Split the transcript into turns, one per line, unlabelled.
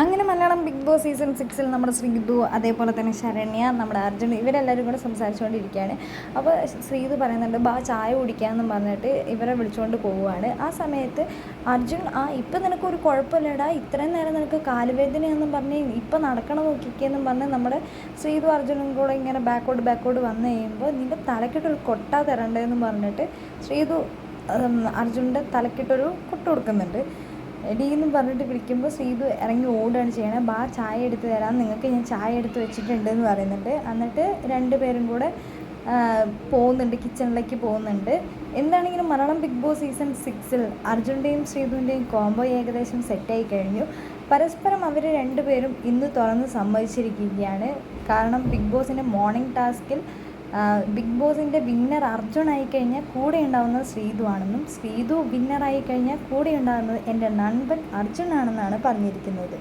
അങ്ങനെ Malayalam big boss season സിക്സിൽ നമ്മുടെ ശ്രീതു അതേപോലെ തന്നെ ശരണ്യ നമ്മുടെ അർജുൻ ഇവരെല്ലാവരും കൂടെ സംസാരിച്ചുകൊണ്ടിരിക്കുകയാണ്. അപ്പോൾ ശ്രീതു പറയുന്നുണ്ട് ബാ ചായ കുടിക്കാമെന്നും പറഞ്ഞിട്ട് ഇവരെ വിളിച്ചുകൊണ്ട് പോവുകയാണ്. ആ സമയത്ത് അർജുൻ ആ ഇപ്പം നിനക്കൊരു കുഴപ്പമില്ലടാ. ഇത്രയും നേരം നിനക്ക് കാലുവേദനയെന്നും പറഞ്ഞ് ഇപ്പം നടക്കണം നോക്കിക്കെന്നും പറഞ്ഞ് നമ്മുടെ ശ്രീതു അർജുനും കൂടെ ഇങ്ങനെ ബാക്കോട്ട് ബാക്കോട്ട് വന്നു കഴിയുമ്പോൾ നിന്റെ തലക്കിട്ടൊരു കൊട്ട തരണ്ടേന്നും പറഞ്ഞിട്ട് ശ്രീതു അർജുന്റെ തലക്കിട്ടൊരു കൊട്ട കൊടുക്കുന്നുണ്ട്. എടീ എന്ന് പറഞ്ഞിട്ട് വിളിക്കുമ്പോൾ ശ്രീതു ഇറങ്ങി ഓടുകയാണ് ചെയ്യണത് ബാ ചായ എടുത്ത് തരാം. നിങ്ങൾക്ക് ഞാൻ ചായ എടുത്ത് വെച്ചിട്ടുണ്ട് എന്ന് പറയുന്നുണ്ട്. എന്നിട്ട് രണ്ട് പേരും കൂടെ പോകുന്നുണ്ട്. കിച്ചണിലേക്ക് പോകുന്നുണ്ട്. എന്താണെങ്കിലും മലയാളം ബിഗ് ബോസ് സീസൺ സിക്സിൽ അർജുന്റെയും ശ്രീതുവിന്റെയും കോംബോ ഏകദേശം സെറ്റായി കഴിഞ്ഞു. പരസ്പരം അവർ രണ്ടുപേരും ഇന്ന് തുറന്ന് സമ്മതിച്ചിരിക്കുകയാണ്. കാരണം ബിഗ് ബോസിന്റെ മോർണിംഗ് ടാസ്കിൽ ബിഗ് ബോസിന്റെ വിന്നർ അർജുൻ ആയിക്കഴിഞ്ഞാൽ കൂടെ ഉണ്ടാവുന്നത് ശ്രീതു ആണെന്നും ശ്രീതു വിന്നർ ആയിക്കഴിഞ്ഞാൽ കൂടെ ഉണ്ടാകുന്നത് എന്റെ നൺപൻ അർജുൻ ആണെന്നാണ് പറഞ്ഞിരിക്കുന്നത്.